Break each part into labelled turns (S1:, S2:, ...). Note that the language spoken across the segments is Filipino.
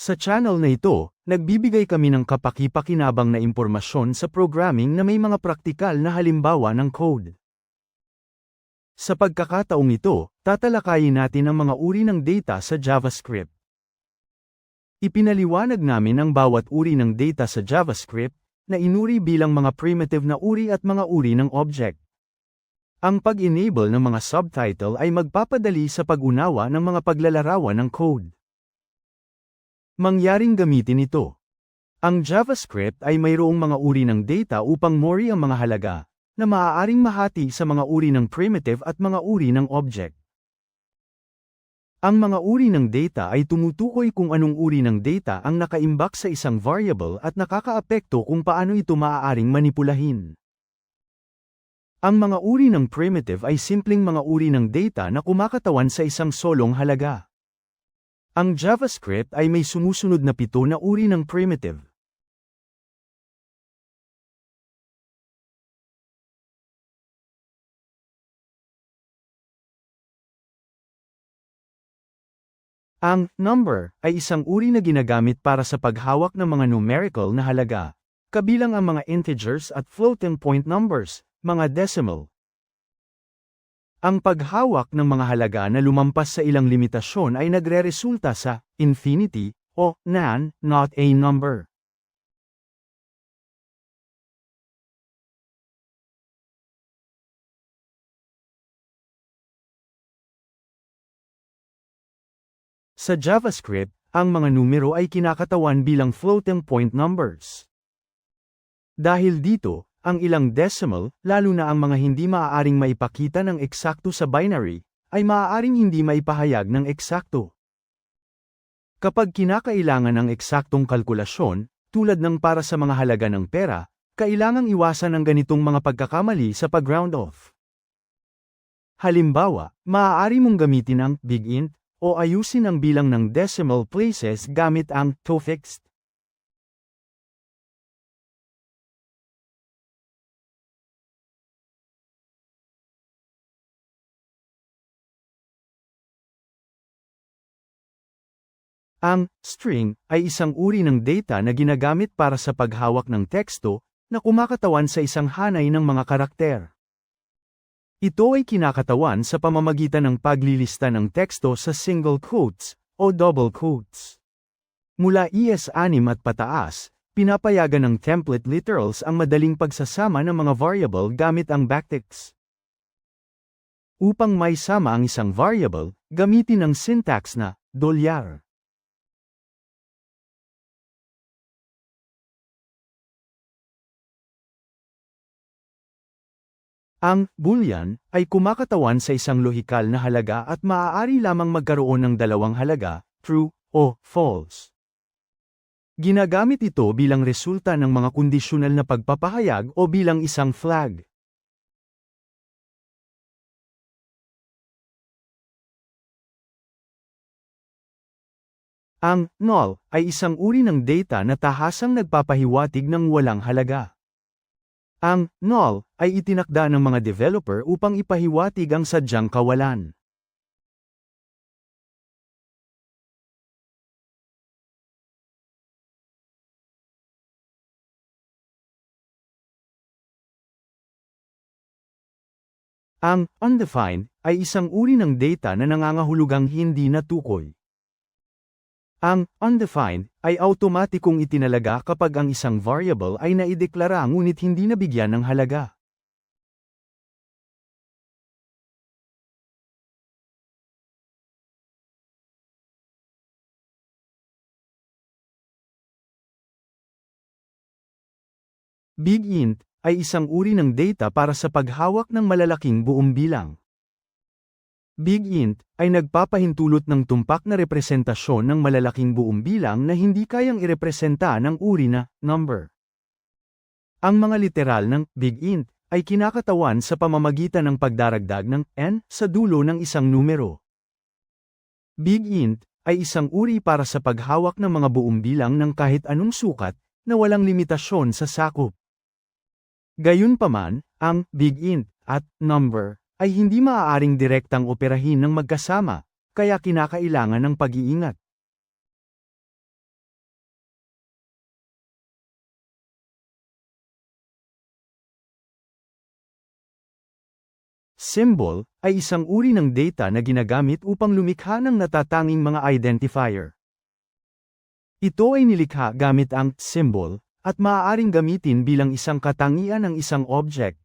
S1: Sa channel na ito, nagbibigay kami ng kapaki-pakinabang na impormasyon sa programming na may mga praktikal na halimbawa ng code. Sa pagkakataong ito, tatalakayin natin ang mga uri ng data sa JavaScript. Ipinaliwanag namin ang bawat uri ng data sa JavaScript, na inuri bilang mga primitive na uri at mga uri ng object. Ang pag-enable ng mga subtitle ay magpapadali sa pag-unawa ng mga paglalarawan ng code. Mangyaring gamitin ito. Ang JavaScript ay mayroong mga uri ng data upang mori ang mga halaga, na maaaring mahati sa mga uri ng primitive at mga uri ng object. Ang mga uri ng data ay tumutukoy kung anong uri ng data ang nakaimbak sa isang variable at nakakaapekto kung paano ito maaaring manipulahin. Ang mga uri ng primitive ay simpleng mga uri ng data na kumakatawan sa isang solong halaga. Ang JavaScript ay may sumusunod na pito na uri ng primitive. Ang number ay isang uri na ginagamit para sa paghawak ng mga numerical na halaga, kabilang ang mga integers at floating point numbers, mga decimal. Ang paghawak ng mga halaga na lumampas sa ilang limitasyon ay nagre-resulta sa infinity o nan, not a number. Sa JavaScript, ang mga numero ay kinakatawan bilang floating point numbers. Dahil dito, ang ilang decimal, lalo na ang mga hindi maaaring maipakita ng eksakto sa binary, ay maaaring hindi maipahayag ng eksakto. Kapag kinakailangan ng eksaktong kalkulasyon, tulad ng para sa mga halaga ng pera, kailangang iwasan ang ganitong mga pagkakamali sa pag-round off. Halimbawa, maaari mong gamitin ang big int o ayusin ang bilang ng decimal places gamit ang tofixed. Ang string ay isang uri ng data na ginagamit para sa paghawak ng teksto na kumakatawan sa isang hanay ng mga karakter. Ito ay kinakatawan sa pamamagitan ng paglilista ng teksto sa single quotes o double quotes. Mula ES6 at pataas, pinapayagan ng template literals ang madaling pagsasama ng mga variable gamit ang backticks. Upang may sama ang isang variable, gamitin ang syntax na Ang boolean ay kumakatawan sa isang lohikal na halaga at maaari lamang magkaroon ng dalawang halaga, true o false. Ginagamit ito bilang resulta ng mga kondisyonal na pagpapahayag o bilang isang flag. Ang null ay isang uri ng data na tahasang nagpapahiwatig ng walang halaga. Ang null ay itinakda ng mga developer upang ipahiwatig ang sadyang kawalan. Ang undefined ay isang uri ng data na nangangahulugang hindi natukoy. Ang undefined ay automatikong itinalaga kapag ang isang variable ay naideklara ngunit hindi nabigyan ng halaga. Big int ay isang uri ng data para sa paghawak ng malalaking buong bilang. Big int ay nagpapahintulot ng tumpak na representasyon ng malalaking buong bilang na hindi kayang irepresenta ng uri na number. Ang mga literal ng big int ay kinakatawan sa pamamagitan ng pagdaragdag ng n sa dulo ng isang numero. Big int ay isang uri para sa paghawak ng mga buong bilang ng kahit anong sukat na walang limitasyon sa sakop. Gayunpaman, ang big int at number ay hindi maaaring direktang operahin ng magkasama, kaya kinakailangan ng pag-iingat. Symbol ay isang uri ng data na ginagamit upang lumikha ng natatanging mga identifier. Ito ay nilikha gamit ang symbol at maaaring gamitin bilang isang katangian ng isang object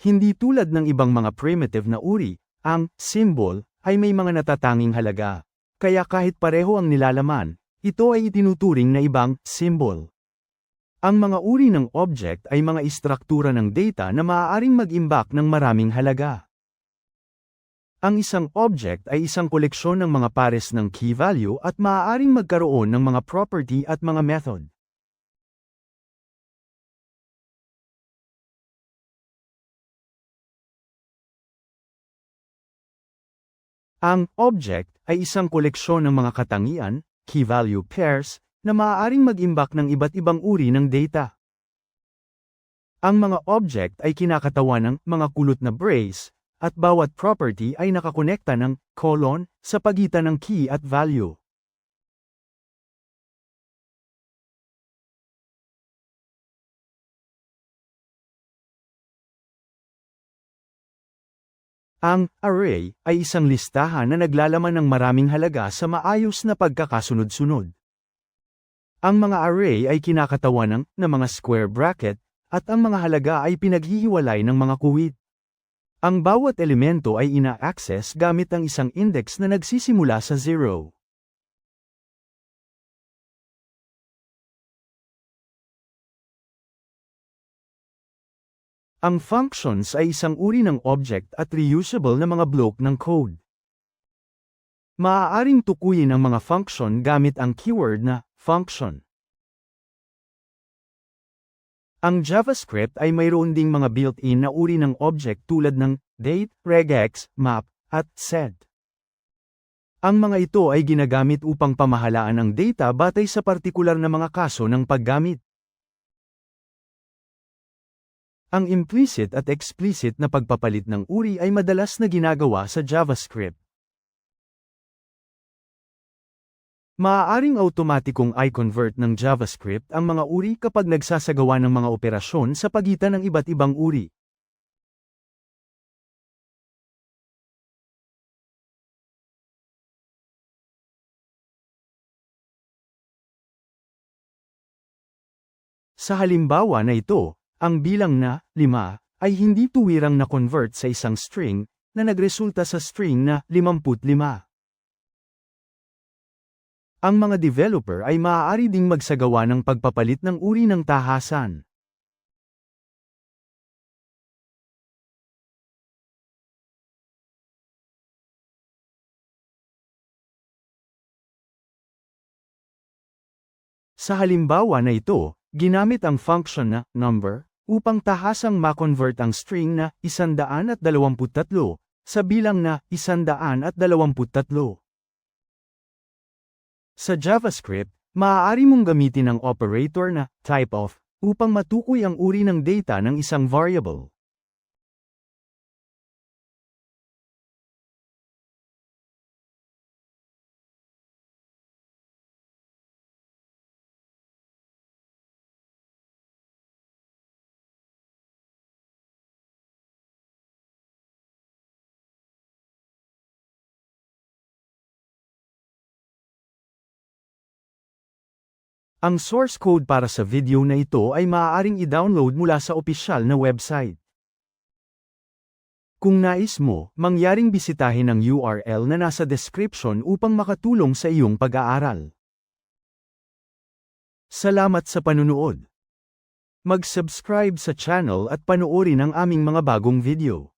S1: hindi tulad ng ibang mga primitive na uri, ang symbol ay may mga natatanging halaga. Kaya kahit pareho ang nilalaman, ito ay itinuturing na ibang symbol. Ang mga uri ng object ay mga istruktura ng data na maaaring mag-imbak ng maraming halaga. Ang isang object ay isang koleksyon ng mga pares ng key value at maaaring magkaroon ng mga property at mga method. Ang object ay isang koleksyon ng mga katangian, key value pairs, na maaaring mag-imbak ng iba't ibang uri ng data. Ang mga object ay kinakatawan ng mga kulot na brace, at bawat property ay nakakonekta ng colon sa pagitan ng key at value. Ang array ay isang listahan na naglalaman ng maraming halaga sa maayos na pagkakasunod-sunod. Ang mga array ay kinakatawan ng, ng mga square bracket, at ang mga halaga ay pinaghihiwalay ng mga kuwit. Ang bawat elemento ay ina-access gamit ang isang index na nagsisimula sa zero. Ang functions ay isang uri ng object at reusable na mga block ng code. Maaaring tukuyin ang mga function gamit ang keyword na function. Ang JavaScript ay mayroon ding mga built-in na uri ng object tulad ng date, regex, map, at set. Ang mga ito ay ginagamit upang pamahalaan ang data batay sa partikular na mga kaso ng paggamit. Ang implicit at explicit na pagpapalit ng uri ay madalas na ginagawa sa JavaScript. Maaaring automatikong i-convert ng JavaScript ang mga uri kapag nagsasagawa ng mga operasyon sa pagitan ng iba't ibang uri. Sa halimbawa na ito, ang bilang na, 5, ay hindi tuwirang na-convert sa isang string, na nagresulta sa string na 55. Ang mga developer ay maaari ding magsagawa ng pagpapalit ng uri ng tahasan. Sa halimbawa na ito, ginamit ang function na number upang tahasang ma-convert ang string na 123 sa bilang na 123. Sa JavaScript, maaari mong gamitin ang operator na typeof upang matukoy ang uri ng data ng isang variable. Ang source code para sa video na ito ay maaaring i-download mula sa opisyal na website. Kung nais mo, mangyaring bisitahin ang URL na nasa description upang makatulong sa iyong pag-aaral. Salamat sa panunood. Mag-subscribe sa channel at panoorin ang aming mga bagong video.